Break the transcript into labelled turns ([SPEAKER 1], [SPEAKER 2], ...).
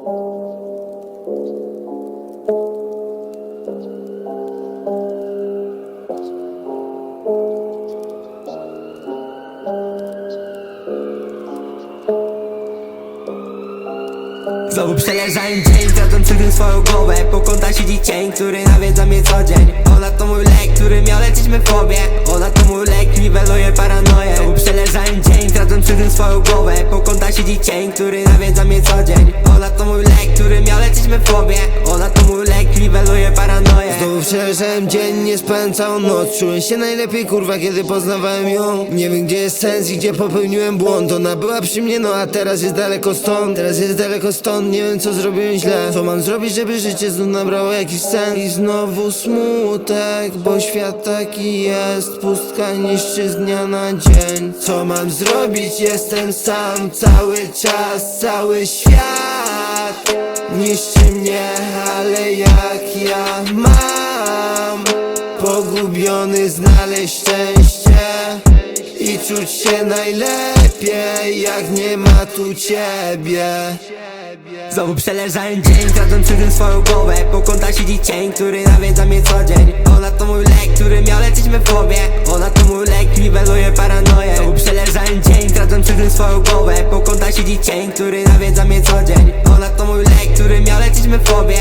[SPEAKER 1] Znowu przeleżałem dzień, tracąc cykl swoją głowę. Po kąta siedzi cień, który nawiedza mnie co dzień. Ona to mój lek, który miał leczyć me fobie siedzi cień, który nawiedza mnie co dzień. Ona to mój lek, który miał leczyć me fobie Ona to mój lek, niweluje paranoję
[SPEAKER 2] Przeleżałem dzień, nie całą noc. Czułem się najlepiej kurwa, kiedy poznawałem ją. Nie wiem gdzie jest sens i gdzie popełniłem błąd. Ona była przy mnie, no a teraz jest daleko stąd. Teraz jest daleko stąd, nie wiem co zrobiłem źle. Co mam zrobić, żeby życie znów nabrało jakiś sens I znowu smutek, bo świat taki jest. Pustka niszczy z dnia na dzień. Co mam zrobić, jestem sam. Cały czas, cały świat Niszczy mnie, ale jak ja mam Pogubiony znaleźć szczęście I czuć się najlepiej Jak nie ma tu ciebie.
[SPEAKER 1] Znowu przeleżałem dzień, tracąc przy tym swoją głowę. Po kątach siedzi cień, który nawiedza mnie co dzień. Ona to mój lek, który miał leczyć me fobie Ona to mój lek, niweluje paranoję. Znowu przeleżałem dzień, tracąc przy tym swoją głowę. Po kątach siedzi cień, który nawiedza mnie co dzień. Ona to mój lek, który miał leczyć me fobie